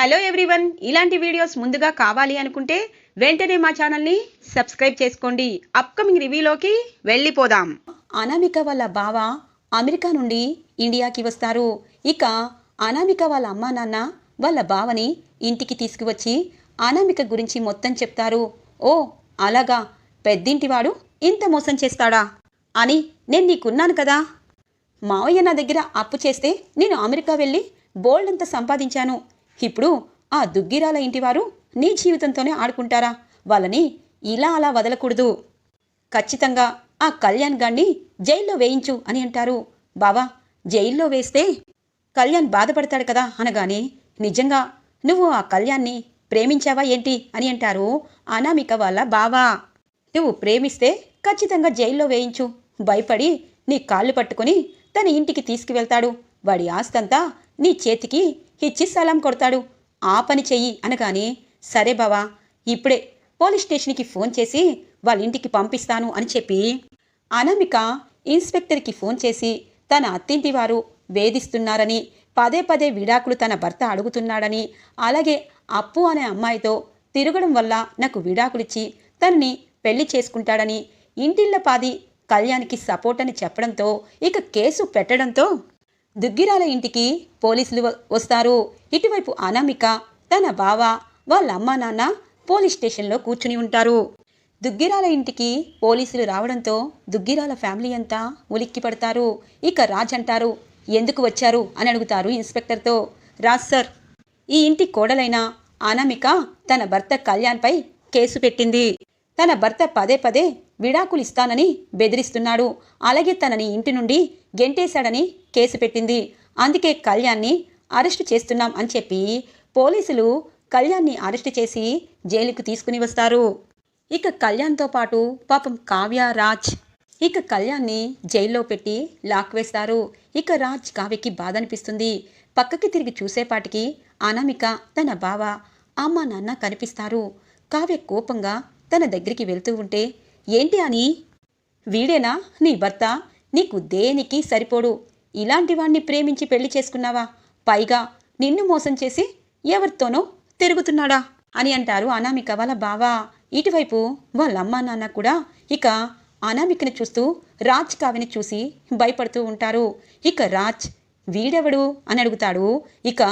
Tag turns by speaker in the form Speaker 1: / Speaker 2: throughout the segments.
Speaker 1: Hello everyone ఇలాంటి videos ముందుగా కావాలి అనుకుంటే వెంటనే మా ఛానల్ని సబ్స్క్రైబ్ చేసుకోండి. అప్కమింగ్ రివ్యూలోకి వెళ్ళిపోదాం. అనామిక వాళ్ళ బావ అమెరికా నుండి ఇండియాకి వస్తారు. ఇక అనామిక వాళ్ళ అమ్మా నాన్న వాళ్ళ బావని ఇంటికి తీసుకువచ్చి అనామిక గురించి మొత్తం చెప్తారు. ఓ అలాగా? పెద్దింటివాడు ఇంత మోసం చేస్తాడా? అని నేను నీకున్నాను కదా. మావయ్య నా దగ్గర అప్పు చేస్తే నేను అమెరికా వెళ్ళి బోల్డ్ అంత సంపాదించాను. ఇప్పుడు ఆ దుగ్గిరాల ఇంటివారు నీ జీవితంతోనే ఆడుకుంటారా? వాళ్ళని ఇలా అలా వదలకూడదు. ఖచ్చితంగా ఆ కళ్యాణ్ గాన్ని జైల్లో వేయించు అని అంటారు. బావా జైల్లో వేస్తే కళ్యాణ్ బాధపడతాడు కదా అనగానే నిజంగా నువ్వు ఆ కళ్యాణ్ని ప్రేమించావా ఏంటి అని అంటారు అనామిక వాళ్ళ బావా. నువ్వు ప్రేమిస్తే ఖచ్చితంగా జైల్లో వేయించు. భయపడి నీ కాళ్ళు పట్టుకొని తన ఇంటికి తీసుకువెళ్తాడు. వాడి ఆస్తంతా నీ చేతికి ఇచ్చి సలాం కొడతాడు. ఆ పని చెయ్యి అనగానే సరే బావా ఇప్పుడే పోలీస్ స్టేషన్కి ఫోన్ చేసి వాళ్ళ ఇంటికి పంపిస్తాను అని చెప్పి అనామిక ఇన్స్పెక్టర్కి ఫోన్ చేసి తన అత్తింటి వారు వేధిస్తున్నారని పదే పదే విడాకులు తన భర్త అడుగుతున్నాడని అలాగే అప్పు అనే అమ్మాయితో తిరగడం వల్ల నాకు విడాకులిచ్చి తనని పెళ్ళి చేసుకుంటాడని ఇంటిళ్ళ పాది కళ్యాణ్కి సపోర్ట్ అని చెప్పడంతో ఇక కేసు పెట్టడంతో దుగ్గిరాల ఇంటికి పోలీసులు వస్తారు. ఇటువైపు అనామిక తన బావ వాళ్ళ అమ్మా నాన్న పోలీస్ స్టేషన్లో కూర్చుని ఉంటారు. దుగ్గిరాల ఇంటికి పోలీసులు రావడంతో దుగ్గిరాల ఫ్యామిలీ అంతా ఉలిక్కి పడతారు. ఇక రాజ్ అంటారు ఎందుకు వచ్చారు? అని అడుగుతారు ఇన్స్పెక్టర్తో. రాజ్ సార్ ఈ ఇంటి కోడలైన అనామిక తన భర్త కళ్యాణ్పై కేసు పెట్టింది. తన భర్త పదే పదే విడాకులు ఇస్తానని బెదిరిస్తున్నాడు. అలాగే తనని ఇంటి నుండి గెంటేశాడని కేసు పెట్టింది. అందుకే కళ్యాణ్ని అరెస్టు చేస్తున్నాం అని చెప్పి పోలీసులు కళ్యాణ్ని అరెస్టు చేసి జైలుకు తీసుకుని వస్తారు. ఇక కళ్యాణ్తో పాటు పాపం కావ్య రాజ్. ఇక కళ్యాణ్ని జైల్లో పెట్టి లాక్ వేస్తారు. ఇక రాజ్ కావ్యకి బాధ అనిపిస్తుంది పక్కకి తిరిగి చూసేపాటికి అనామిక తన బావ అమ్మ నాన్న కనిపిస్తారు. కావ్య కోపంగా తన దగ్గరికి వెళ్తూ ఉంటే ఏంటి అని? వీడేనా? నీ భర్త? నీకు దేనికి సరిపోడు? ఇలాంటి వాణ్ణి ప్రేమించి పెళ్ళి చేసుకున్నావా? పైగా నిన్ను మోసం చేసి ఎవరితోనో తిరుగుతున్నాడా? అని అంటారు అనామిక వాళ్ళ బావ. ఇటువైపు వాళ్ళ అమ్మా నాన్న కూడా ఇక అనామికని చూస్తూ రాజ్ కావిని చూసి భయపడుతూ ఉంటారు. ఇక రాజ్ వీడెవడు? అని అడుగుతాడు. ఇక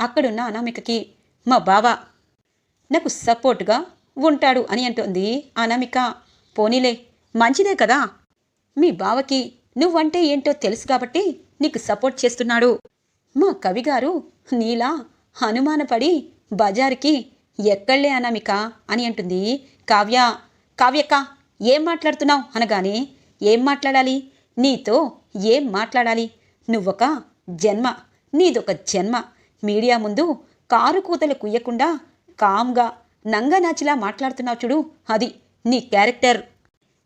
Speaker 1: అక్కడున్న అనామికకి మా బావ నాకు సపోర్ట్గా ఉంటాడు అని అంటుంది అనామిక. పోనీలే మంచిదే కదా. మీ బావకి నువ్వంటే ఏంటో తెలుసు కాబట్టి నీకు సపోర్ట్ చేస్తున్నాడు. మా కవిగారు నీలా అనుమానపడి బజార్కి ఎక్కళ్ళే అనామిక అని అంటుంది కావ్య. కావ్యక్క ఏం మాట్లాడుతున్నావు అనగానే ఏం మాట్లాడాలి? నీతో ఏం మాట్లాడాలి? నువ్వొక జన్మ నీదొక జన్మ. మీడియా ముందు కారు కూతలు కుయ్యకుండా కామ్గా నంగనాచిలా మాట్లాడుతున్నావు చూడు అది. నీ క్యారెక్టర్.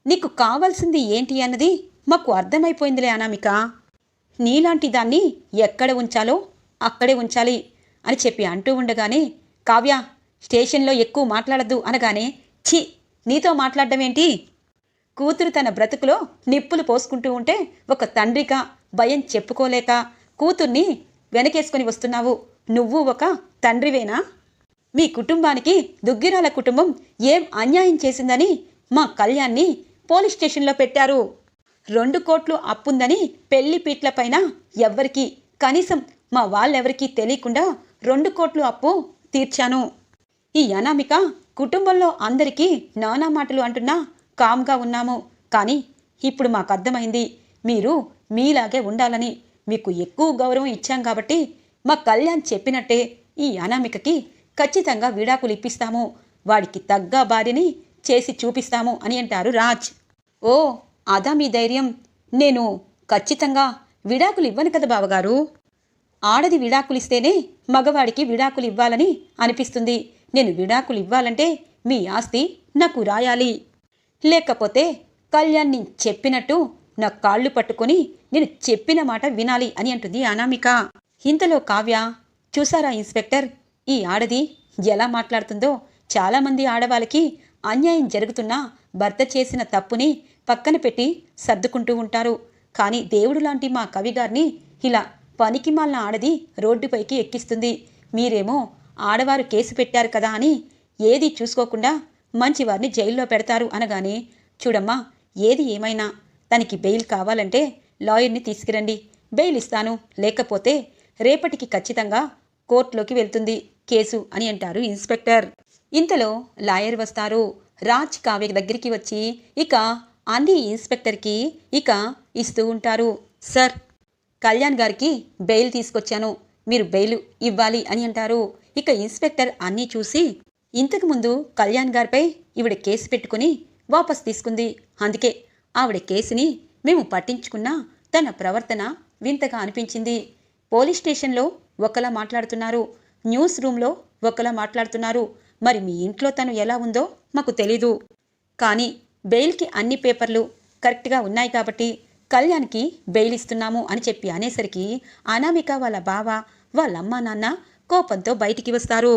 Speaker 1: నీకు కావాల్సింది ఏంటి అన్నది మాకు అర్థమైపోయిందిలే అనామిక. నీలాంటి దాన్ని ఎక్కడ ఉంచాలో అక్కడే ఉంచాలి అని చెప్పి అంటూ ఉండగానే కావ్య స్టేషన్లో ఎక్కువ మాట్లాడద్దు అనగానే ఛీ నీతో మాట్లాడడం ఏంటి? కూతురు తన బ్రతుకులో నిప్పులు పోసుకుంటూ ఉంటే ఒక తండ్రిగా భయం చెప్పుకోలేక కూతుర్ని వెనకేసుకొని వస్తున్నావు. నువ్వు ఒక తండ్రివేనా? మీ కుటుంబానికి దుగ్గిరాల కుటుంబం ఏం అన్యాయం చేసిందని మా కళ్యాణ్ని పోలీస్ స్టేషన్లో పెట్టారు. రెండు కోట్లు అప్పుందని పెళ్ళి పీట్లపైన ఎవ్వరికి కనీసం మా వాళ్ళెవరికీ తెలియకుండా రెండు కోట్లు అప్పు తీర్చాను. ఈ అనామిక కుటుంబంలో అందరికీ నానా మాటలు అంటున్నా కామ్గా ఉన్నాము. కానీ ఇప్పుడు మాకు అర్థమైంది మీరు మీలాగే ఉండాలని మీకు ఎక్కువ గౌరవం ఇచ్చాం కాబట్టి మా కళ్యాణ్ చెప్పినట్టే ఈ అనామికకి ఖచ్చితంగా విడాకులు ఇప్పిస్తాము. వాడికి తగ్గ భార్యని చేసి చూపిస్తాము అని అంటారు రాజ్. ఓ అదా మీ ధైర్యం. నేను ఖచ్చితంగా విడాకులు ఇవ్వను కదా బావగారు. ఆడది విడాకులిస్తేనే మగవాడికి విడాకులు ఇవ్వాలని అనిపిస్తుంది. నేను విడాకులు ఇవ్వాలంటే మీ ఆస్తి నాకు రాయాలి. లేకపోతే కళ్యాణ్ చెప్పినట్టు నా కాళ్ళు పట్టుకొని నేను చెప్పిన మాట వినాలి అని అంటుంది అనామిక. ఇంతలో కావ్య చూసారా ఇన్స్పెక్టర్? ఈ ఆడది ఎలా మాట్లాడుతుందో చాలామంది ఆడవాళ్ళకి అన్యాయం జరుగుతున్నా భర్త చేసిన తప్పుని పక్కన పెట్టి సర్దుకుంటూ ఉంటారు. కానీ దేవుడు లాంటి మా కవిగారిని ఇలా పనికి మాలిన ఆడది రోడ్డుపైకి ఎక్కిస్తుంది. మీరేమో ఆడవారు కేసు పెట్టారు కదా అని ఏది చూసుకోకుండా మంచివారిని జైల్లో పెడతారు అనగానే చూడమ్మా ఏది ఏమైనా తనకి బెయిల్ కావాలంటే లాయర్ని తీసుకురండి. బెయిల్ ఇస్తాను. లేకపోతే రేపటికి ఖచ్చితంగా కోర్టులోకి వెళ్తుంది. కేసు అని అంటారు ఇన్స్పెక్టర్. ఇంతలో లాయర్ వస్తారు. రాజ్ కావ్య దగ్గరికి వచ్చి ఇక అన్ని ఇన్స్పెక్టర్కి ఇక ఇస్తూ ఉంటారు. సార్ కళ్యాణ్ గారికి బెయిల్ తీసుకొచ్చాను. మీరు బెయిల్ ఇవ్వాలి అని అంటారు. ఇక ఇన్స్పెక్టర్ అన్నీ చూసి ఇంతకుముందు కళ్యాణ్ గారిపై ఈవిడ కేసు పెట్టుకుని వాపస్ తీసుకుంది. అందుకే ఆవిడ కేసుని మేము పట్టించుకున్నా తన ప్రవర్తన వింతగా అనిపించింది. పోలీస్ స్టేషన్లో ఒకలా మాట్లాడుతున్నారు. న్యూస్ రూమ్లో ఒకలా మాట్లాడుతున్నారు. మరి మీ ఇంట్లో తను ఎలా ఉందో మాకు తెలీదు. కానీ బెయిల్కి అన్ని పేపర్లు కరెక్ట్గా ఉన్నాయి కాబట్టి కళ్యాణ్కి బెయిల్ ఇస్తున్నాము అని చెప్పి అనేసరికి అనామిక వాళ్ళ బావ వాళ్ళ అమ్మా నాన్న కోపంతో బయటికి వస్తారు.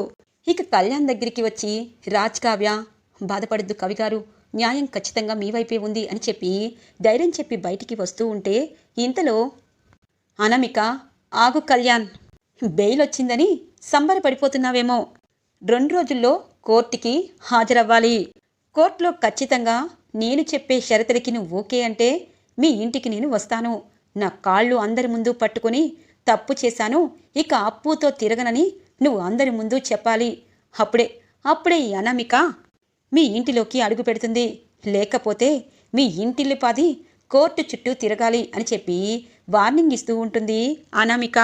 Speaker 1: ఇక కళ్యాణ్ దగ్గరికి వచ్చి రాజ్ కావ్య బాధపడద్దు కవిగారు న్యాయం ఖచ్చితంగా మీ వైపే ఉంది అని చెప్పి ధైర్యం చెప్పి బయటికి వస్తూ ఉంటే ఇంతలో అనామిక ఆగు కళ్యాణ్ బెయిల్ వచ్చిందని సంబరపడిపోతున్నావేమో రెండు రోజుల్లో కోర్టుకి హాజరవ్వాలి. కోర్టులో ఖచ్చితంగా నేను చెప్పే షరతులకి నువ్వు ఓకే అంటే మీ ఇంటికి నేను వస్తాను. నా కాళ్ళు అందరి ముందు పట్టుకొని తప్పు చేశాను ఇక అప్పుతో తిరగనని నువ్వు అందరి ముందు చెప్పాలి. అప్పుడే అప్పుడే ఈ అనామిక మీ ఇంటిలోకి అడుగు పెడుతుంది. లేకపోతే మీ ఇంటిల్లిపాది కోర్టు చుట్టూ తిరగాలి అని చెప్పి వార్నింగ్ ఇస్తూ ఉంటుంది అనామిక.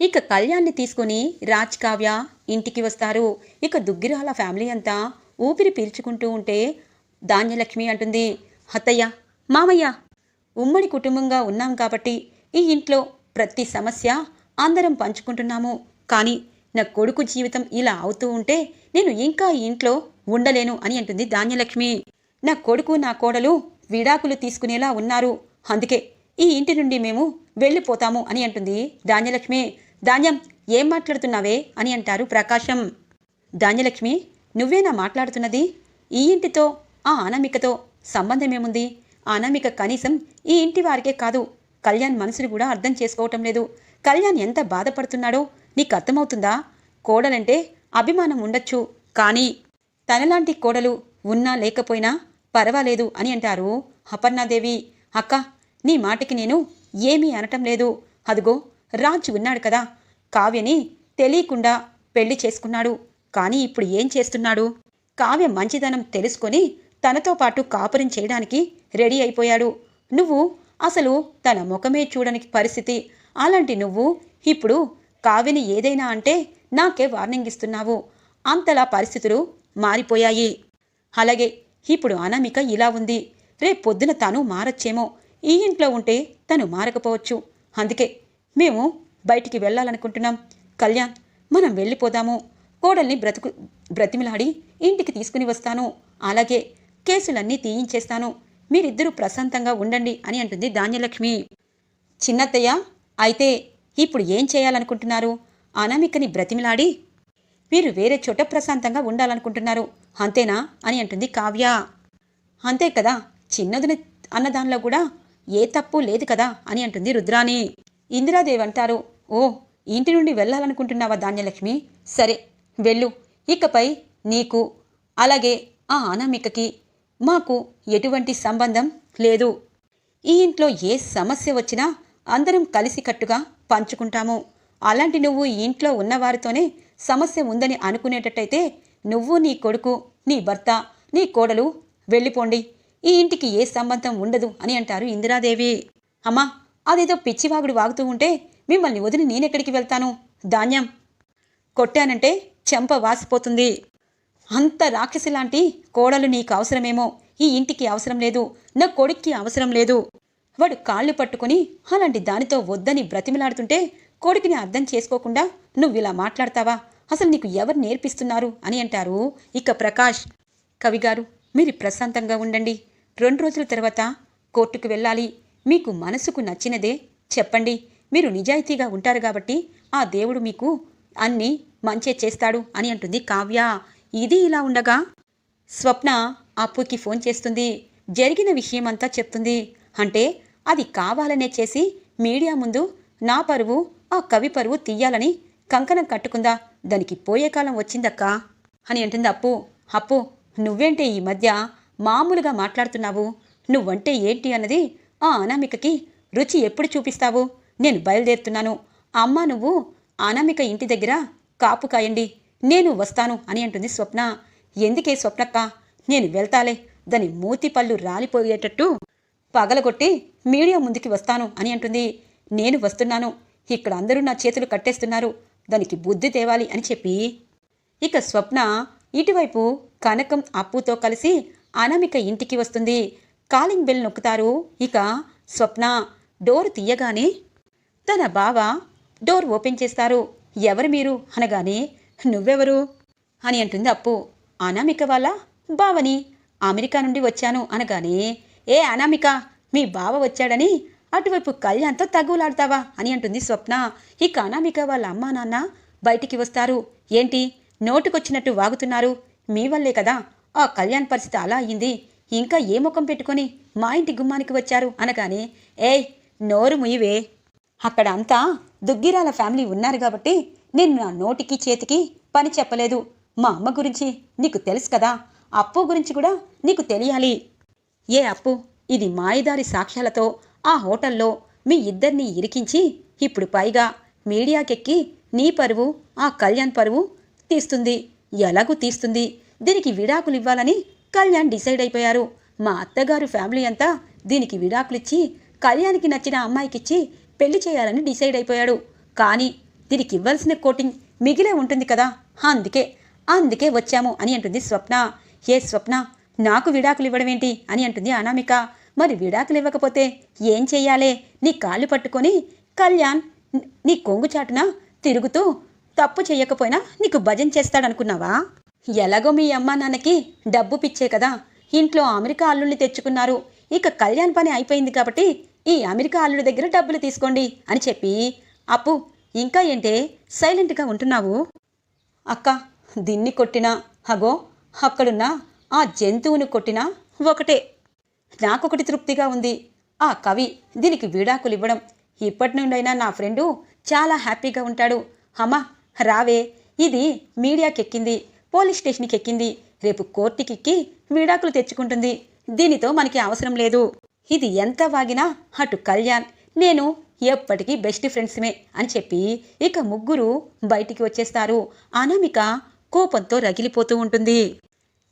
Speaker 1: ఇక కళ్యాణ్ని తీసుకుని రాజ్ కావ్య ఇంటికి వస్తారు. ఇక దుగ్గిరాల ఫ్యామిలీ అంతా ఊపిరి పీల్చుకుంటూ ఉంటే ధాన్యలక్ష్మి అంటుంది అత్తయ్య మామయ్య ఉమ్మడి కుటుంబంగా ఉన్నాం కాబట్టి ఈ ఇంట్లో ప్రతి సమస్య అందరం పంచుకుంటున్నాము. కానీ నా కొడుకు జీవితం ఇలా అవుతూ ఉంటే నేను ఇంకా ఈ ఇంట్లో ఉండలేను అని అంటుంది ధాన్యలక్ష్మి. నా కొడుకు నా కోడలు విడాకులు తీసుకునేలా ఉన్నారు. అందుకే ఈ ఇంటి నుండి మేము వెళ్ళిపోతాము అని అంటుంది ధాన్యలక్ష్మి. ధాన్యం ఏం మాట్లాడుతున్నావే అని అంటారు ప్రకాశం. ధాన్యలక్ష్మి నువ్వేనా మాట్లాడుతున్నది? ఈ ఇంటితో ఆ అనామికతో సంబంధమేముంది? ఆ అనామిక కనీసం ఈ ఇంటి వారికే కాదు కళ్యాణ్ మనసుని కూడా అర్థం చేసుకోవటం లేదు. కళ్యాణ్ ఎంత బాధపడుతున్నాడో నీకు అర్థమవుతుందా? కోడలంటే అభిమానం ఉండొచ్చు కానీ తనలాంటి కోడలు ఉన్నా లేకపోయినా పర్వాలేదు అని అంటారు అపర్ణాదేవి. అక్క నీ మాటకి నేను ఏమీ అనటం లేదు. అదిగో రాజు ఉన్నాడు కదా. కావ్యని తెలియకుండా పెళ్ళి చేసుకున్నాడు. కానీ ఇప్పుడు ఏం చేస్తున్నాడు? కావ్య మంచిదనం తెలుసుకొని తనతో పాటు కాపురం చేయడానికి రెడీ అయిపోయాడు. నువ్వు అసలు తన ముఖమే చూడని పరిస్థితి. అలాంటి నువ్వు ఇప్పుడు కావ్యని ఏదైనా అంటే నాకే వార్నింగ్ ఇస్తున్నావు. అంతలా పరిస్థితులు మారిపోయాయి. అలాగే ఇప్పుడు అనామిక ఇలా ఉంది. రేపు పొద్దున తను మారచ్చేమో. ఈ ఇంట్లో ఉంటే తను మారకపోవచ్చు. అందుకే మేము బయటికి వెళ్ళాలనుకుంటున్నాం. కళ్యాణ్ మనం వెళ్ళిపోదాము. కోడల్ని బ్రతుకు బ్రతిమిలాడి ఇంటికి తీసుకుని వస్తాను. అలాగే కేసులన్నీ తీయించేస్తాను. మీరిద్దరూ ప్రశాంతంగా ఉండండి అని అంటుంది ధాన్యలక్ష్మి. చిన్నత్తయ్య అయితే ఇప్పుడు ఏం చేయాలనుకుంటున్నారు? అనామికని బ్రతిమిలాడి మీరు వేరే చోట ప్రశాంతంగా ఉండాలనుకుంటున్నారు. అంతేనా? అని అంటుంది కావ్య. అంతే కదా చిన్నదిని అన్నదానిలో కూడా ఏ తప్పు లేదు కదా అని అంటుంది రుద్రాణి. ఇందిరాదేవి అంటారు. ఓ ఇంటి నుండి వెళ్ళాలనుకుంటున్నావా ధాన్యలక్ష్మి? సరే వెళ్ళు. ఇకపై నీకు అలాగే ఆ అనామికకి మాకు ఎటువంటి సంబంధం లేదు. ఈ ఇంట్లో ఏ సమస్య వచ్చినా అందరం కలిసికట్టుగా పంచుకుంటాము. అలాంటి నువ్వు ఈ ఇంట్లో ఉన్నవారితోనే సమస్య ఉందని అనుకునేటట్టయితే నువ్వు నీ కొడుకు నీ భర్త నీ కోడలు వెళ్ళిపోండి. ఈ ఇంటికి ఏ సంబంధం ఉండదు అని అంటారు ఇందిరాదేవి. అమ్మా అదేదో పిచ్చివాగుడు వాగుతూ ఉంటే మిమ్మల్ని వదిలి నేనెక్కడికి వెళ్తాను? ధాన్యం. కొట్టానంటే చెంప వాసిపోతుంది. అంత రాక్షసి లాంటి కోడలు నీకు అవసరమేమో. ఈ ఇంటికి అవసరం లేదు. నా కొడుక్కి అవసరం లేదు. వాడు కాళ్ళు పట్టుకుని అలాంటి దానితో వద్దని బ్రతిమిలాడుతుంటే కొడుకుని అర్థం చేసుకోకుండా నువ్వు ఇలా మాట్లాడతావా? అసలు నీకు ఎవరు నేర్పిస్తున్నారు? అని అంటారు ఇక ప్రకాష్. కవిగారు మీరు ప్రశాంతంగా ఉండండి. రెండు రోజుల తర్వాత కోర్టుకు వెళ్ళాలి. మీకు మనసుకు నచ్చినదే చెప్పండి. మీరు నిజాయితీగా ఉంటారు కాబట్టి ఆ దేవుడు మీకు అన్నీ మంచే చేస్తాడు అని అంటుంది కావ్య. ఇది ఇలా ఉండగా స్వప్న అప్పుకి ఫోన్ చేస్తుంది. జరిగిన విషయమంతా చెప్తుంది. అంటే అది కావాలనే చేసి మీడియా ముందు నా పరువు ఆ కవి పరువు తీయాలని కంకణం కట్టుకుందా? దానికి పోయే కాలం వచ్చిందక్కా? అని అంటుంది అప్పు. అప్పు నువ్వేంటే ఈ మధ్య మామూలుగా మాట్లాడుతున్నావు? నువ్వంటే ఏంటి అన్నది ఆ అనామికకి రుచి ఎప్పుడు చూపిస్తావు? నేను బయలుదేరుతున్నాను. అమ్మ నువ్వు అనామిక ఇంటి దగ్గర కాపు కాయండి. నేను వస్తాను అని అంటుంది స్వప్న. ఎందుకే స్వప్నక్క? నేను వెళ్తాలే. దాని మూతిపళ్ళు రాలిపోయేటట్టు పగలగొట్టి మీడియా ముందుకి వస్తాను అని అంటుంది. నేను వస్తున్నాను. ఇక్కడ అందరూ నా చేతులు కట్టేస్తున్నారు. దానికి బుద్ధి తేవాలి అని చెప్పి ఇక స్వప్న ఇటువైపు కనకం అప్పుతో కలిసి అనామిక ఇంటికి వస్తుంది. కాలింగ్ బెల్ నొక్కుతారు. ఇక స్వప్న డోర్ తీయగానే తన బావ డోర్ ఓపెన్ చేస్తారు. ఎవరు మీరు? అనగానే నువ్వెవరు? అని అంటుంది అప్పు. అనామిక వాళ్ళ బావని అమెరికా నుండి వచ్చాను. అనగానే ఏ అనామిక మీ బావ వచ్చాడని అటువైపు కళ్యాణ్తో తగులాడతావా? అని అంటుంది స్వప్న. ఇక అనామిక వాళ్ళ అమ్మా నాన్న బయటికి వస్తారు. ఏంటి? నోటుకొచ్చినట్టు వాగుతున్నారు. మీ వల్లే కదా ఆ కళ్యాణ్ పరిస్థితి అలా అయ్యింది ఇంకా ఏ ముఖం పెట్టుకొని మా ఇంటి గుమ్మానికి వచ్చారు అనగానే ఏయ్ నోరు ముయివే అక్కడ అంతా దుగ్గిరాల ఫ్యామిలీ ఉన్నారు కాబట్టి నేను నా నోటికి చేతికి పని చెప్పలేదు. మా అమ్మ గురించి నీకు తెలుసు కదా అప్పు గురించి కూడా నీకు తెలియాలి. ఏ అప్పు? ఇది మాయదారి సాక్ష్యాలతో ఆ హోటల్లో మీ ఇద్దరిని ఇరికించి ఇప్పుడు పైగా మీడియాకెక్కి నీ పరువు ఆ కళ్యాణ్ పరువు తీస్తుంది. ఎలాగూ తీస్తుంది. దీనికి విడాకులు ఇవ్వాలని కళ్యాణ్ డిసైడ్ అయిపోయారు. మా అత్తగారు ఫ్యామిలీ అంతా దీనికి విడాకులిచ్చి కళ్యాణ్కి నచ్చిన అమ్మాయికిచ్చి పెళ్ళి చేయాలని డిసైడ్ అయిపోయాడు. కానీ దీనికి ఇవ్వాల్సిన కోటింగ్ మిగిలే ఉంటుంది కదా. అందుకే అందుకే వచ్చాము అని అంటుంది స్వప్న. ఏ స్వప్న? నాకు విడాకులు ఇవ్వడమేంటి అని అంటుంది అనామిక. మరి విడాకులు ఇవ్వకపోతే ఏం చెయ్యాలే? నీ కాళ్ళు పట్టుకొని కళ్యాణ్ నీ కొంగు చాటున తిరుగుతూ తప్పు చేయకపోయినా నీకు భజన చేస్తాడనుకున్నావా? ఎలాగో మీ అమ్మ నాన్నకి డబ్బు పిచ్చే కదా. ఇంట్లో అమెరికా అల్లుల్ని తెచ్చుకున్నారు. ఇక కళ్యాణ్ పని అయిపోయింది కాబట్టి ఈ అమెరికా అల్లుడి దగ్గర డబ్బులు తీసుకోండి అని చెప్పి అప్పు ఇంకా ఏంటే? సైలెంట్గా ఉంటున్నావు? అక్క దీన్ని కొట్టినా అగో అక్కడున్న ఆ జంతువుని కొట్టినా ఒకటే. నాకొకటి తృప్తిగా ఉంది. ఆ కవి దీనికి విడాకులు ఇవ్వడం. ఇప్పటి నుండైనా నా ఫ్రెండు చాలా హ్యాపీగా ఉంటాడు. అమ్మా రావే. ఇది మీడియాకెక్కింది. పోలీస్ స్టేషన్కి ఎక్కింది. రేపు కోర్టుకి ఎక్కి విడాకులు తెచ్చుకుంటుంది. దీనితో మనకి అవసరం లేదు. ఇది ఎంత వాగినా అటు కళ్యాణ్ నేను ఎప్పటికీ బెస్ట్ ఫ్రెండ్స్మే అని చెప్పి ఇక ముగ్గురు బయటికి వచ్చేస్తారు. అనామిక కోపంతో రగిలిపోతూ ఉంటుంది.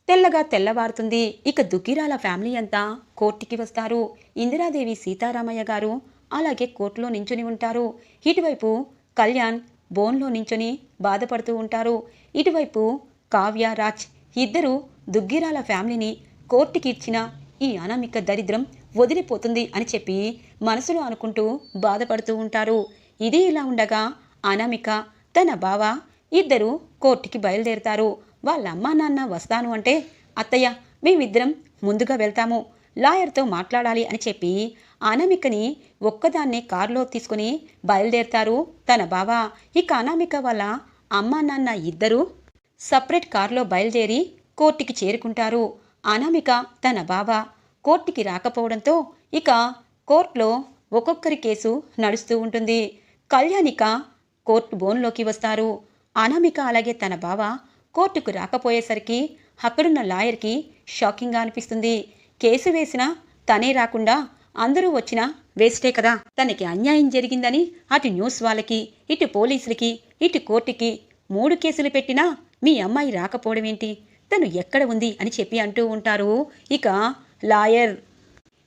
Speaker 1: తెల్లగా తెల్లవారుతుంది. ఇక దుగ్గిరాల ఫ్యామిలీ అంతా కోర్టుకి వస్తారు. ఇందిరాదేవి సీతారామయ్య గారు అలాగే కోర్టులో నించుని ఉంటారు. ఇటువైపు కళ్యాణ్ బోన్లో నించుని బాధపడుతూ ఉంటారు. ఇటువైపు కావ్య రాజ్ ఇద్దరు దుగ్గిరాల ఫ్యామిలీని కోర్టుకి ఇచ్చిన ఈ అనామిక దరిద్రం వదిలిపోతుంది అని చెప్పి మనసులో అనుకుంటూ బాధపడుతూ ఉంటారు. ఇది ఇలా ఉండగా అనామిక తన బావ ఇద్దరు కోర్టుకి బయలుదేరుతారు. వాళ్ళ అమ్మా నాన్న వస్తాను అంటే అత్తయ్య మేమిద్దరం ముందుగా వెళ్తాము లాయర్తో మాట్లాడాలి అని చెప్పి అనామికని ఒక్కదాన్నే కారులో తీసుకుని బయలుదేరుతారు తన బావ. ఇక అనామిక వాళ్ళ అమ్మా నాన్న ఇద్దరూ సపరేట్ కారులో బయలుదేరి కోర్టుకి చేరుకుంటారు. అనామిక తన బావ కోర్టుకి రాకపోవడంతో ఇక కోర్టులో ఒక్కొక్కరి కేసు నడుస్తూ ఉంటుంది. కళ్యాణిక కోర్టు బోన్లోకి వస్తారు. అనామిక అలాగే తన బావ కోర్టుకు రాకపోయేసరికి అక్కడున్న లాయర్కి షాకింగ్గా అనిపిస్తుంది. కేసు వేసినా తనే రాకుండా అందరూ వచ్చినా వేస్టే కదా. తనకి అన్యాయం జరిగిందని అటు న్యూస్ వాళ్ళకి ఇటు పోలీసులకి ఇటు కోర్టుకి మూడు కేసులు పెట్టినా మీ అమ్మాయి రాకపోవడం ఏంటి? తను ఎక్కడ ఉంది అని చెప్పి అంటూ ఉంటారు. ఇక లాయర్.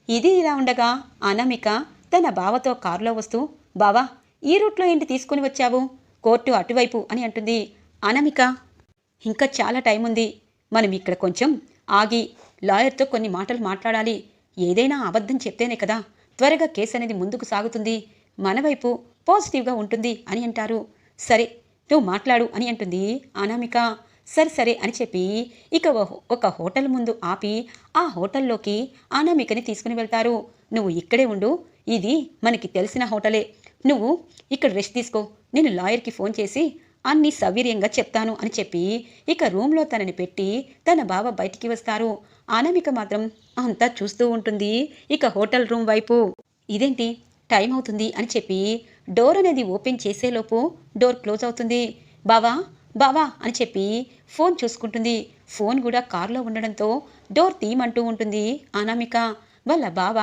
Speaker 1: ఇది ఇలా ఉండగా అనామిక తన బావతో కారులో వస్తూ బావా ఈ రూట్లో ఏంటి తీసుకుని వచ్చావు? కోర్టు అటువైపు అని అంటుంది అనామిక. ఇంకా చాలా టైం ఉంది. మనం ఇక్కడ కొంచెం ఆగి లాయర్తో కొన్ని మాటలు మాట్లాడాలి. ఏదైనా అబద్ధం చెప్తేనే కదా త్వరగా కేసు అనేది ముందుకు సాగుతుంది. మన వైపు పాజిటివ్గా ఉంటుంది అని అంటారు. సరే నువ్వు మాట్లాడు అని అంటుంది. అనామిక సరే సరే అని చెప్పి ఇక ఒక హోటల్ ముందు ఆపి ఆ హోటల్లోకి అనామికని తీసుకుని వెళ్తారు. నువ్వు ఇక్కడే ఉండు ఇది మనకి తెలిసిన హోటలే. నువ్వు ఇక్కడ రెస్ట్ తీసుకో నేను లాయర్కి ఫోన్ చేసి అన్ని సౌకర్యంగా చెప్తాను అని చెప్పి ఇక రూమ్లో తనని పెట్టి తన బావ బయటికి వస్తారు. అనామిక మాత్రం అంతా చూస్తూ ఉంటుంది ఇక హోటల్ రూమ్ వైపు. ఇదేంటి? టైం అవుతుంది అని చెప్పి డోర్ అనేది ఓపెన్ చేసేలోపు డోర్ క్లోజ్ అవుతుంది. బావా బావా అని చెప్పి ఫోన్ చూసుకుంటుంది. ఫోన్ కూడా కారులో ఉండడంతో డోర్ తీయమంటూ ఉంటుంది అనామిక. వాళ్ళ బావ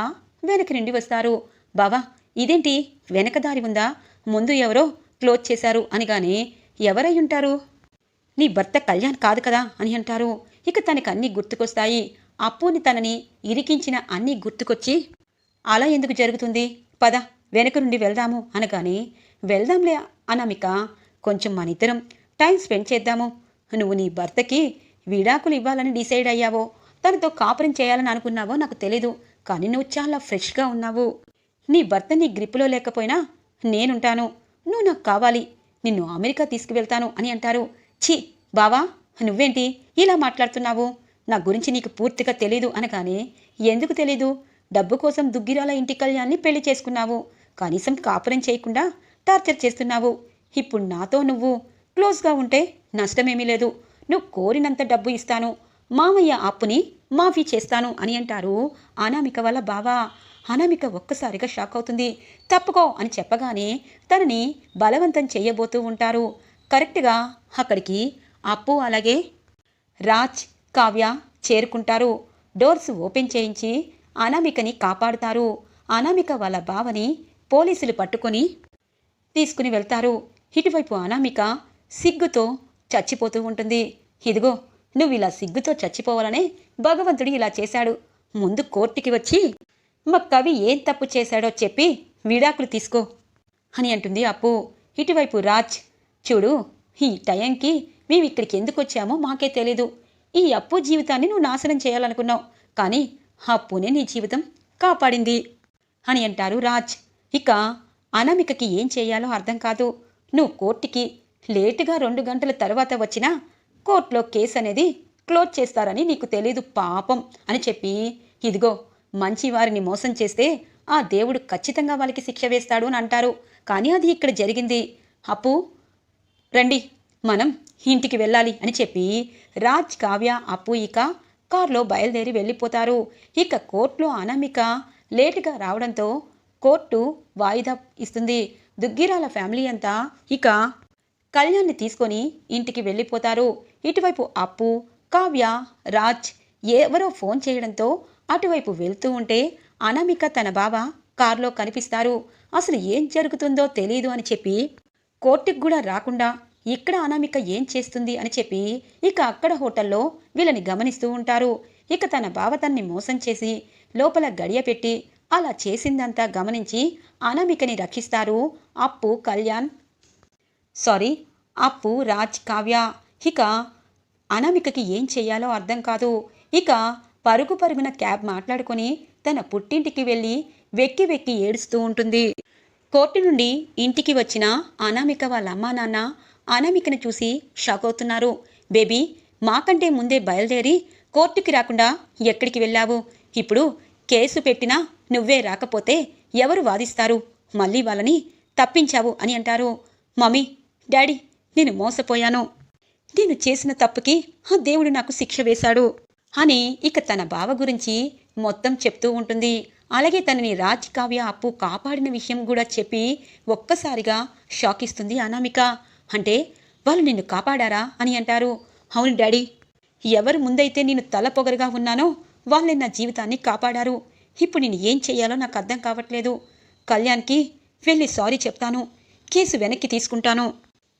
Speaker 1: వెనక నుండి వస్తారు. బావా ఇదేంటి? వెనక దారి ఉందా? ముందు ఎవరో క్లోజ్ చేశారు అనగానే ఎవరై ఉంటారు? నీ భర్త కళ్యాణ్ కాదు కదా అని అంటారు. ఇక తనకి అన్నీ గుర్తుకొస్తాయి. అప్పుని తనని ఇరికించిన అన్నీ గుర్తుకొచ్చి అలా ఎందుకు జరుగుతుంది? పద వెనక నుండి వెళ్దాము అనగానే వెళ్దాంలే అనామిక కొంచెం మన ఇద్దరం టైం స్పెండ్ చేద్దాము. నువ్వు నీ భర్తకి విడాకులు ఇవ్వాలని డిసైడ్ అయ్యావో తనతో కాపురం చేయాలని అనుకున్నావో నాకు తెలీదు కానీ నువ్వు చాలా ఫ్రెష్గా ఉన్నావు. నీ భర్త నీ గ్రిప్పులో లేకపోయినా నేనుంటాను. నువ్వు నాకు కావాలి. నిన్ను అమెరికా తీసుకువెళ్తాను అని అంటారు. ఛీ బావా నువ్వేంటి ఇలా మాట్లాడుతున్నావు? నా గురించి నీకు పూర్తిగా తెలీదు అనగానే ఎందుకు తెలీదు? డబ్బు కోసం దుగ్గిరాల ఇంటి కళ్యాణ్ని పెళ్ళి చేసుకున్నావు. కనీసం కాపురం చేయకుండా టార్చర్ చేస్తున్నావు. ఇప్పుడు నాతో నువ్వు క్లోజ్గా ఉంటే నష్టమేమీ లేదు. నువ్వు కోరినంత డబ్బు ఇస్తాను. మామయ్య అప్పుని మాఫీ చేస్తాను అని అంటారు అనామిక వల్ల బావా. అనామిక ఒక్కసారిగా షాక్ అవుతుంది. తప్పుకో అని చెప్పగానే తనని బలవంతం చేయబోతూ ఉంటారు. కరెక్ట్గా అక్కడికి అప్పు అలాగే రాజ్ కావ్య చేరుకుంటారు. డోర్స్ ఓపెన్ చేయించి అనామికని కాపాడుతారు. అనామిక వాళ్ళ బావని పోలీసులు పట్టుకొని తీసుకుని వెళ్తారు. ఇటువైపు అనామిక సిగ్గుతో చచ్చిపోతూ ఉంటుంది. ఇదిగో నువ్వు ఇలా సిగ్గుతో చచ్చిపోవాలనే భగవంతుడు ఇలా చేశాడు. ముందు కోర్టుకి వచ్చి మా కవి ఏం తప్పు చేశాడో చెప్పి విడాకులు తీసుకో అని అంటుంది అప్పు. ఇటువైపు రాజ్ చూడు ఈ టైంకి మేము ఇక్కడికి ఎందుకు వచ్చామో మాకే తెలీదు. ఈ అప్పు జీవితాన్ని నువ్వు నాశనం చేయాలనుకున్నావు. కానీ అప్పునే నీ జీవితం కాపాడింది అని అంటారు రాజ్. ఇక అనామికకి ఏం చేయాలో అర్థం కాదు. నువ్వు కోర్టుకి లేటుగా రెండు గంటల తర్వాత వచ్చినా కోర్టులో కేసు అనేది క్లోజ్ చేస్తారని నీకు తెలీదు పాపం అని చెప్పి ఇదిగో మంచి వారిని మోసం చేస్తే ఆ దేవుడు ఖచ్చితంగా వాళ్ళకి శిక్ష వేస్తాడు అని అంటారు. కానీ అది ఇక్కడ జరిగింది. అప్పు రండి మనం ఇంటికి వెళ్ళాలి అని చెప్పి రాజ్ కావ్య అప్పు ఇక కారులో బయలుదేరి వెళ్ళిపోతారు. ఇక కోర్టులో అనామిక లేటుగా రావడంతో కోర్టు వాయిదా ఇస్తుంది. దుగ్గిరాల ఫ్యామిలీ అంతా ఇక కళ్యాణ్ని తీసుకొని ఇంటికి వెళ్ళిపోతారు. ఇటువైపు అప్పు కావ్య రాజ్ ఎవరో ఫోన్ చేయడంతో అటువైపు వెళ్తూ ఉంటే అనామిక తన బావ కారులో కనిపిస్తారు. అసలు ఏం జరుగుతుందో తెలియదు అని చెప్పి కోర్టుకు కూడా రాకుండా ఇక్కడ అనామిక ఏం చేస్తుంది అని చెప్పి ఇక అక్కడ హోటల్లో వీళ్ళని గమనిస్తూ ఉంటారు. ఇక తన బావ తన్ని మోసం చేసి లోపల గడియ పెట్టి అలా చేసిందంతా గమనించి అనామికని రక్షిస్తారు అప్పు కళ్యాణ్. సారీ అప్పు రాజ్ కావ్య. ఇక అనామికకి ఏం చేయాలో అర్థం కాదు. ఇక పరుగు పరుగున క్యాబ్ మాట్లాడుకొని తన పుట్టింటికి వెళ్ళి వెక్కి వెక్కి ఏడుస్తూ ఉంటుంది. కోర్టు నుండి ఇంటికి వచ్చిన అనామిక వాళ్ళ అమ్మా నాన్న అనామికను చూసి షాక్ అవుతున్నారు. బేబీ మాకంటే ముందే బయలుదేరి కోర్టుకి రాకుండా ఎక్కడికి వెళ్ళావు? ఇప్పుడు కేసు పెట్టినా నువ్వే రాకపోతే ఎవరు వాదిస్తారు? మళ్ళీ వాళ్ళని తప్పించావు అని అంటారు. మమ్మీ డాడీ నేను మోసపోయాను. నేను చేసిన తప్పుకి ఆ దేవుడు నాకు శిక్ష వేశాడు అని ఇక తన బావ గురించి మొత్తం చెప్తూ ఉంటుంది. అలాగే తనని రాజ్ కావ్య అప్పు కాపాడిన విషయం కూడా చెప్పి ఒక్కసారిగా షాక్ ఇస్తుంది అనామిక. అంటే వాళ్ళు నిన్ను కాపాడారా? అని అంటారు. అవును డాడీ. ఎవరు ముందైతే నేను తల పొగరుగా ఉన్నానో వాళ్ళే నా జీవితాన్ని కాపాడారు. ఇప్పుడు నేను ఏం చేయాలో నాకు అర్థం కావట్లేదు. కళ్యాణ్కి వెళ్ళి సారీ చెప్తాను. కేసు వెనక్కి తీసుకుంటాను.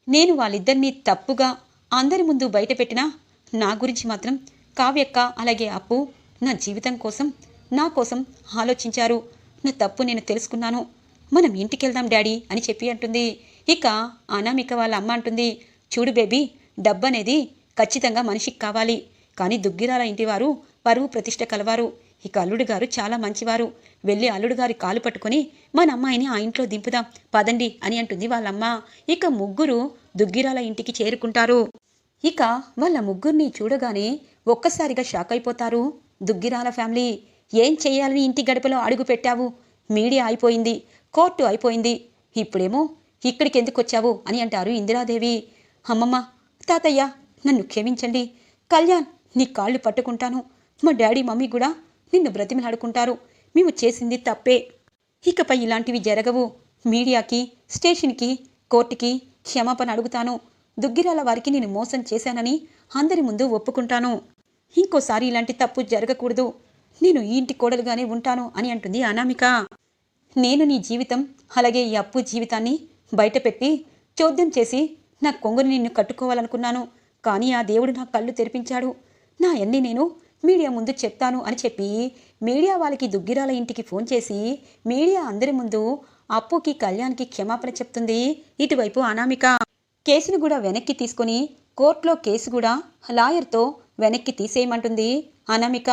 Speaker 1: నేను వాళ్ళిద్దరినీ తప్పుగా అందరి ముందు బయటపెట్టినా నా గురించి మాత్రం కావ్యక్క అలాగే అప్పు నా జీవితం కోసం నా కోసం ఆలోచించారు. నా తప్పు నేను తెలుసుకున్నాను. మనం ఇంటికి వెళ్దాం డాడీ అని చెప్పి అంటుంది. ఇక అనామిక వాళ్ళ అమ్మ అంటుంది. చూడు బేబీ డబ్బు అనేది ఖచ్చితంగా మనిషికి కావాలి. కానీ దుగ్గిరాల ఇంటివారు పరువు ప్రతిష్ట కలవారు. ఇక అల్లుడు గారు చాలా మంచివారు. వెళ్ళి అల్లుడు గారి కాలు పట్టుకొని మన అమ్మాయిని ఆ ఇంట్లో దింపుదాం పదండి అని అంటుంది వాళ్ళమ్మ. ఇక ముగ్గురు దుగ్గిరాల ఇంటికి చేరుకుంటారు. ఇక వాళ్ళ ముగ్గురిని చూడగానే ఒక్కసారిగా షాక్ అయిపోతారు దుగ్గిరాల ఫ్యామిలీ. ఏం చేయాలని ఇంటి గడపలో అడుగు పెట్టావు? మీడియా అయిపోయింది కోర్టు అయిపోయింది ఇప్పుడేమో ఇక్కడికి ఎందుకు వచ్చావు అని అంటారు ఇందిరాదేవి. అమ్మమ్మ తాతయ్య నన్ను క్షమించండి. కళ్యాణ్ నీ కాళ్ళు పట్టుకుంటాను. మా డాడీ మమ్మీ కూడా నిన్ను బ్రతిమలాడుకుంటారు. మేము చేసింది తప్పే. ఇకపై ఇలాంటివి జరగవు. మీడియాకి స్టేషన్కి కోర్టుకి క్షమాపణ అడుగుతాను. దుగ్గిరాల వారికి నేను మోసం చేశానని అందరి ముందు ఒప్పుకుంటాను. ఇంకోసారి ఇలాంటి తప్పు జరగకూడదు. నేను ఈ ఇంటి కోడలుగానే ఉంటాను అని అంటుంది అనామిక. నేను నీ జీవితం అలాగే ఈ అప్పు జీవితాన్ని బయటపెట్టి చోద్యం చేసి నా కొంగుని నిన్ను కట్టుకోవాలనుకున్నాను. కానీ ఆ దేవుడు నా కళ్ళు తెరిపించాడు. నా అన్ని నేను మీడియా ముందు చెప్తాను అని చెప్పి మీడియా వాళ్ళకి దుగ్గిరాల ఇంటికి ఫోన్ చేసి మీడియా అందరి ముందు అప్పుకి కళ్యాణ్కి క్షమాపణ చెప్తుంది. ఇటువైపు అనామిక కేసును కూడా వెనక్కి తీసుకొని కోర్టులో కేసు కూడా లాయర్తో వెనక్కి తీసేయమంటుంది. అనామిక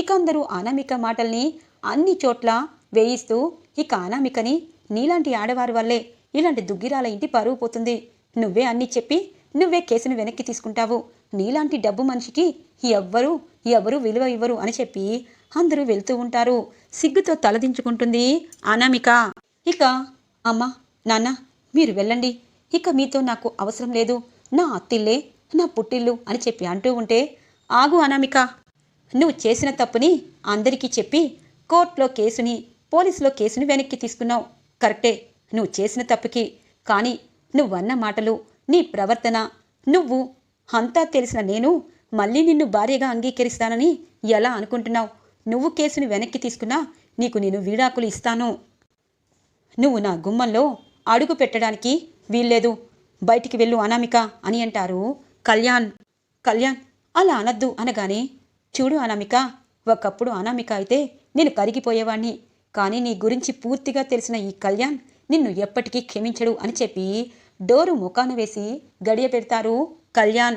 Speaker 1: ఇక అందరూ అనామిక మాటల్ని అన్ని చోట్ల వేయిస్తూ ఇక అనామికని నీలాంటి ఆడవారి వల్లే ఇలాంటి దుగ్గిరాల ఇంటి పరువు పోతుంది. నువ్వే అన్ని చెప్పి నువ్వే కేసును వెనక్కి తీసుకుంటావు. నీలాంటి డబ్బు మనిషికి ఎవ్వరు ఎవరు విలువ ఇవ్వరు అని చెప్పి అందరూ వెళ్తూ ఉంటారు. సిగ్గుతో తలదించుకుంటుంది అనామిక. ఇక అమ్మ నాన్న మీరు వెళ్ళండి. ఇక మీతో నాకు అవసరం లేదు. నా అత్తిల్లే నా పుట్టిల్లు అని చెప్పి అంటూ ఉంటే ఆగు అనామిక. నువ్వు చేసిన తప్పుని అందరికీ చెప్పి కోర్టులో కేసుని పోలీసులో కేసుని వెనక్కి తీసుకున్నావు. కరెక్టే నువ్వు చేసిన తప్పుకి. కానీ నువ్వన్న మాటలు నీ ప్రవర్తన నువ్వు అంతా తెలిసిన నేను మళ్ళీ నిన్ను భార్యగా అంగీకరిస్తానని ఎలా అనుకుంటున్నావు? నువ్వు కేసుని వెనక్కి తీసుకున్నా నీకు నేను వీడాకులు ఇస్తాను. నువ్వు నా గుమ్మంలో అడుగు పెట్టడానికి వీల్లేదు. బయటికి వెళ్ళు అనామిక అని అంటారు కళ్యాణ్. కళ్యాణ్ అలా అనద్దు అనగానే చూడు అనామిక ఒకప్పుడు అనామిక అయితే నేను కరిగిపోయేవాణ్ణి. కానీ నీ గురించి పూర్తిగా తెలిసిన ఈ కళ్యాణ్ నిన్ను ఎప్పటికీ క్షమించడు అని చెప్పి డోరు ముఖాన వేసి గడియ పెడతారు కళ్యాణ్.